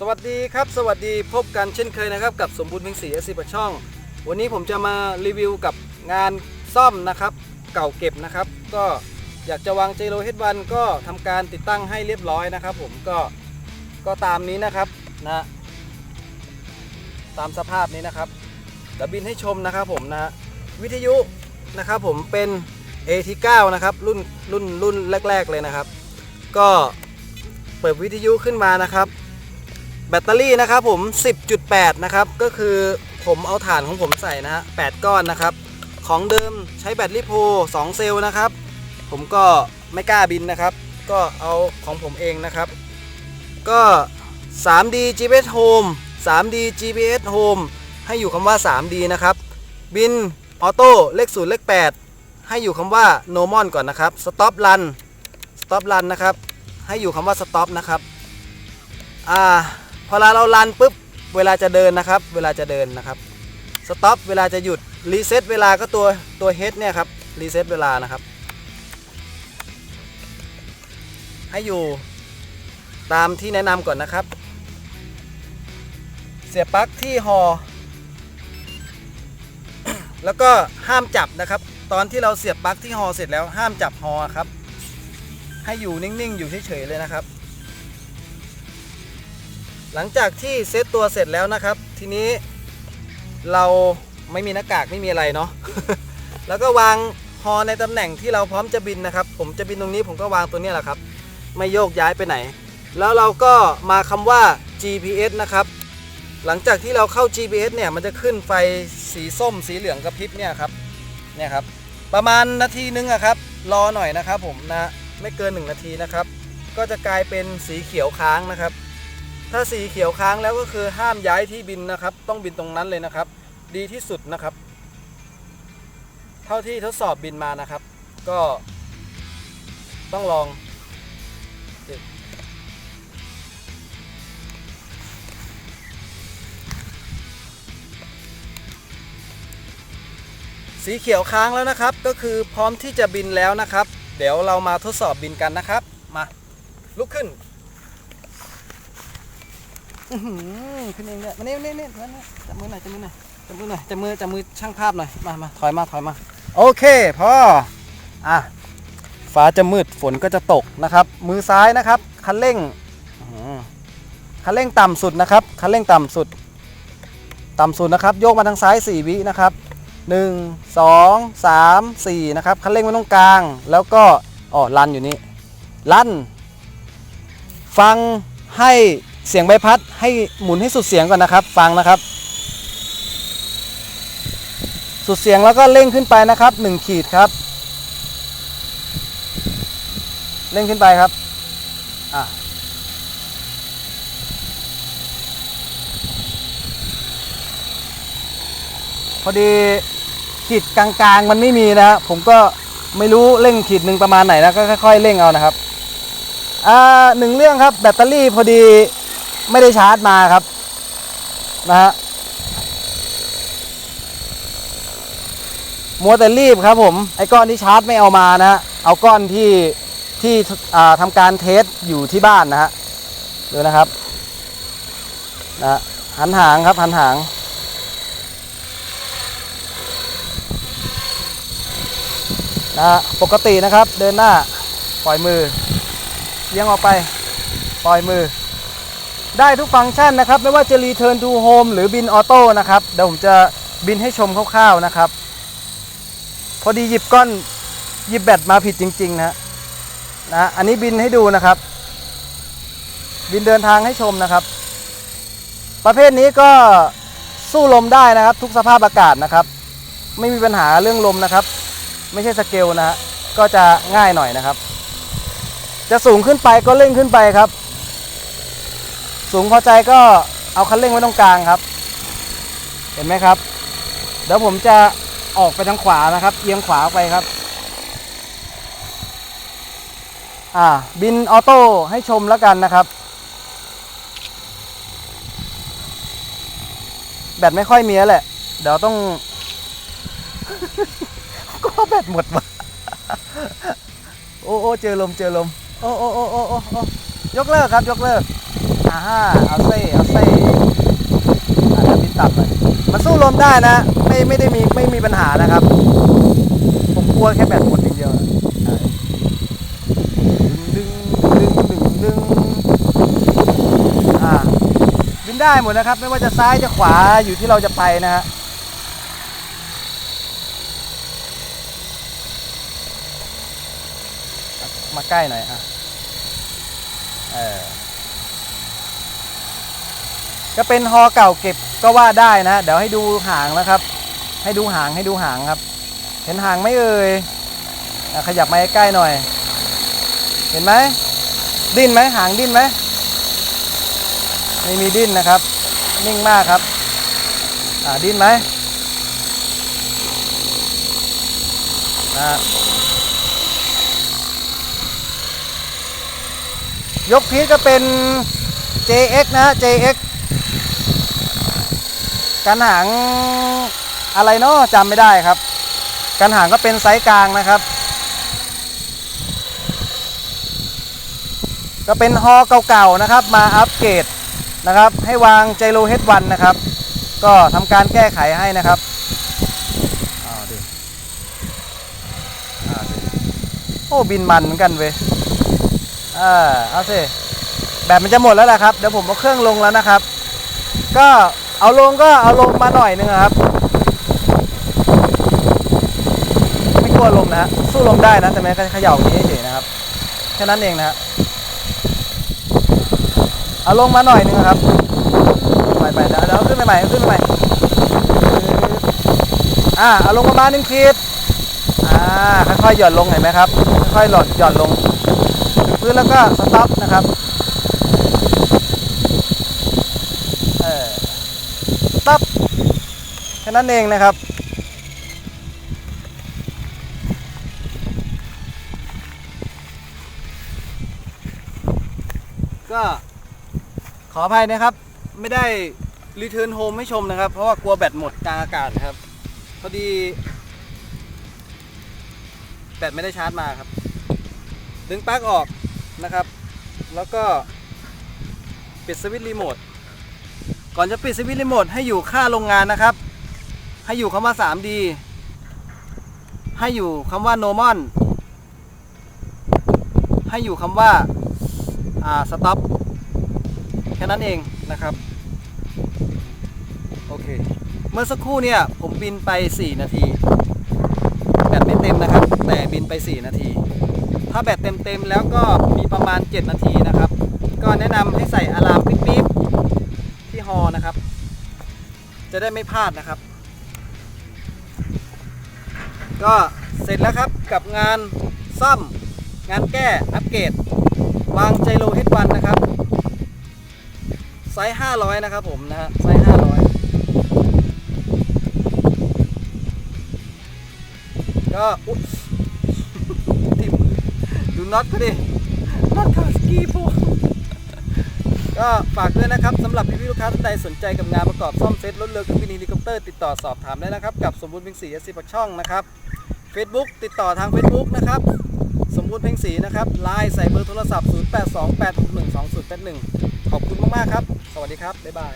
สวัสดีครับ สวัสดีพบกันเช่นเคยนะครับกับสมบูรณ์เพ็งศรีเอสซีปช่อง วันนี้ผมจะมารีวิวกับงานซ่อมนะครับ เก่าเก็บนะครับ ก็อยากจะวางเจโรเฮดวันก็ทำการติดตั้งให้เรียบร้อยนะครับ ผมก็ก็ตามนี้นะครับนะตามสภาพนี้นะครับเดี๋ยวบินให้ชมนะครับผมนะวิทยุนะครับผมเป็น AT9 นะครับรุ่นรุ่นรุ่นแรก ๆ เลยนะครับ ก็เปิดวิทยุขึ้นมานะครับ แบตเตอรี่นะครับผม 10.8 นะครับ ก็คือผมเอาฐานของผมใส่นะฮะ8ก้อนนะครับ ของเดิมใช้แบตลิโพ2เซลล์นะครับ ผมก็ไม่กล้าบินนะครับ ก็เอาของผมเองนะครับ ก็ 3D GPS Home 3D GPS Home ให้อยู่คำว่า 3D นะครับ บินออโต้เลข0เลข8 ให้อยู่คำว่า normal ก่อนนะครับ stop run stop run นะครับ ให้อยู่คำว่า stop นะครับ อ่า พอเราเราลันปุ๊บเวลาจะเดินนะครับ เวลาจะเดินนะครับสต็อปเวลาจะหยุดรีเซ็ตเวลาก็ตัวตัวเฮดเนี่ยครับรีเซ็ตเวลานะครับ ให้อยู่ตามที่แนะนำก่อนนะครับ เสียบปลั๊กที่ฮอแล้วก็ห้ามจับนะครับ ตอนที่เราเสียบปลั๊กที่ฮอเสร็จแล้วห้ามจับฮอครับ ให้อยู่นิ่งๆ อยู่เฉยๆเลยนะครับ หลังจากที่เซตตัวเสร็จแล้วนะครับ ทีนี้เราไม่มีหน้ากากไม่มีอะไรเนาะ แล้วก็วางฮอในตำแหน่งที่เราพร้อมจะบินนะครับ ผมจะบินตรงนี้ผมก็วางตัวนี้แหละครับ ไม่โยกย้ายไปไหน แล้วเราก็มาคำว่า GPS นะครับ หลังจากที่เราเข้า GPS เนี่ยมันจะขึ้นไฟสีส้มสีเหลืองกระพริบเนี่ยครับ เนี่ยครับ ประมาณนาทีนึงอะครับ รอหน่อยนะครับผมนะ ไม่เกิน 1 นาทีนะครับ ก็จะกลายเป็นสีเขียวค้างนะครับ ถ้าสีเขียวค้างแล้วก็คือห้ามย้ายที่บินนะครับ ต้องบินตรงนั้นเลยนะครับ ดีที่สุดนะครับ เท่าที่ทดสอบบินมานะครับ ก็ต้องลองสีเขียวค้างแล้วนะครับ ก็คือพร้อมที่จะบินแล้วนะครับ เดี๋ยวเรามาทดสอบบินกันนะครับ มา ลุกขึ้น ขึ้นเองเนี่ยมาเนี่ยเนี่ยเนี่ยมาเนี่จับมือหน่อยจับมือหน่อยจับมือหน่อยจับมือจับมือช่างภาพหน่อยมามาถอยมาถอยมาโอเคพออะฟ้าจะมืดฝนก็จะตกนะครับ มือซ้ายนะครับ คันเร่งคันเร่งต่ำสุดนะครับคันเร่งต่ำสุด ต่ำสุดนะครับ โยกมาทางซ้าย 4 วินะครับ 1 2 3 4 นะครับคันเร่งไว้ตรงกลาง แล้วก็อ๋อลันอยู่นี่ลันฟังให้ เสียงใบพัดให้หมุนให้สุดเสียงก่อนนะครับ ฟังนะครับ สุดเสียงแล้วก็เร่งขึ้นไปนะครับ1ขีดครับ เร่งขึ้นไปครับอะพอดีขีดกลางๆมันไม่มีนะผมก็ไม่รู้เร่งขีดหนึ่งประมาณไหนนะก็ค่อยๆเร่งเอานะครับอ่าหนึ่งเรื่องครับแบตเตอรี่พอดี ไม่ได้ชาร์จมาครับนะฮะมัวแต่รีบครับผม ไอ้ก้อนที่ชาร์จไม่เอามานะฮะเอาก้อนที่ที่ทำการเทสอยู่ที่บ้านนะฮะดูนะครับนะหันหางครับหันหางนะฮะปกตินะครับเดินหน้าปล่อยมือเอียงออกไป ปล่อยมือ ได้ทุกฟังก์ชันนะครับ ไม่ว่าจะ Return to Home หรือบินออโต้นะครับ เดี๋ยวผมจะบินให้ชมคร่าวๆนะครับ พอดีหยิบก้อนหยิบแบตมาผิดจริง ๆ นะนะอันนี้บินให้ดูนะครับ บินเดินทางให้ชมนะครับ ประเภทนี้ก็สู้ลมได้นะครับ ทุกสภาพอากาศนะครับ ไม่มีปัญหาเรื่องลมนะครับ ไม่ใช่สเกลนะฮะก็จะง่ายหน่อยนะครับ จะสูงขึ้นไปก็เร่งขึ้นไปครับ สูงพอใจก็เอาคันเร่งไว้ตรงกลางครับ เห็นไหมครับ เดี๋ยวผมจะออกไปทางขวานะครับเอียงขวาไปครับ อ่า บินออโต้ให้ชมแล้วกันนะครับ แบตไม่ค่อยมีแล้วแหละ เดี๋ยวต้อง ก็แบตหมดวะโอ้โอ้เจอลมเจอลม โอ้โอ้โอ้โอ้โอ้ยกเลิกครับ ยกเลิก อาฮะเอาเซ่เอาเซ่อาจจะบินต่ำหน่อยมันสู้ลมได้นะ ไม่ไม่ได้มีไม่มีปัญหานะครับ ผมกลัวแค่แบตหมดอย่างเดียวนะใช่ดึงดึงดึงดึงดึงอ่าบินได้หมดนะครับ ไม่ว่าจะซ้ายจะขวาอยู่ที่เราจะไปนะฮะมาใกล้หน่อยอะเออ ก็เป็นฮอเก่าเก็บก็ว่าได้นะ เดี๋ยวให้ดูหางนะครับ ให้ดูหางให้ดูหางครับ เห็นหางไหมเอ่ยขยับมาใกล้หน่อย เห็นไหมดิ้นไหมหางดิ้นไหมไม่มีดิ้นนะครับ นิ่งมากครับอ่าดิ้นไหมยกพีทก็เป็น JX นะ JX กันหางอะไรเนาะจำไม่ได้ครับ กันหางก็เป็นไซส์กลางนะครับ ก็เป็นฮอเก่าๆนะครับ มาอัปเกรดนะครับ ให้วางไจโรเฮดวันนะครับ ก็ทำการแก้ไขให้นะครับเอาดิเอาดิโอ้บินมันเหมือนกันเว้ยอ่าเอาสิแบตมันจะหมดแล้วแหละครับ เดี๋ยวผมเอาเครื่องลงแล้วนะครับ ก็ เอาลงก็เอาลงมาหน่อยนึงครับ ไม่กลัวลมนะฮะสู้ลมได้นะแต่ไม่เขย่าอย่างนี้เฉยนะครับแค่นั้นเองนะฮะเอาลงมาหน่อยนึงครับไปไปๆเดี๋ยวเดี๋ยวขึ้นใหม่ขึ้นใหม่อ่าเอาลงประมาณหนึ่งขีดอ่าค่อยๆหย่อนลงเห็นไหมครับค่อยๆหย่อนหย่อนลงถึงพื้นแล้วก็สต็อปนะครับเออส ต็อปแค่นั้นเองนะครับก็ขออภัยนะครับ ไม่ได้รีเทิร์นโฮมให้ชมนะครับ เพราะว่ากลัวแบตหมดกลางอากาศครับ พอดี แบตไม่ได้ชาร์จมาครับ ดึงปลั๊กออกนะครับ แล้วก็ ปิดสวิตช์รีโมท ก่อนจะปิดสวิตช์รีโมทให้อยู่ค่าโรงงานนะครับ ให้อยู่คำว่า 3D ให้อยู่คำว่า normal ให้อยู่คำว่าอ่าสต็อปแค่นั้นเองนะครับโอเคเมื่อสักครู่เนี่ยผมบินไป 4 นาทีแบตไม่เต็มนะครับ แต่บินไป 4 นาที ถ้าแบตเต็มๆแล้วก็มีประมาณ 7 นาทีนะครับ ก็แนะนำให้ใส่อะลามปิ๊บ ได้ไม่พลาดนะครับ ก็เสร็จแล้วครับกับงานซ่อมงานแก้อัปเกรดวางไจโรเฮดวันนะครับ ไซส์ 500 นะครับผมนะฮะไซส์ 500 ก็อุ๊ยทิมดูน็อตก็ดิน็อตคาสกี้พว ก็ฝากด้วยนะครับสำหรับพี่ๆลูกค้าท่านใดสนใจกับงานประกอบซ่อมเซ็ตรถเรือเครื่องบินเฮลิคอปเตอร์ติดต่อสอบถามได้นะครับ กับสมบูรณ์เพ็งศรีเอสซีปักช่องนะครับ Facebook ติดต่อทาง Facebook นะครับ สมบูรณ์เพ็งศรีนะครับไลน์ใส่เบอร์โทรศัพท์ 0828612081 ขอบคุณมากๆครับ สวัสดีครับ บ๊ายบาย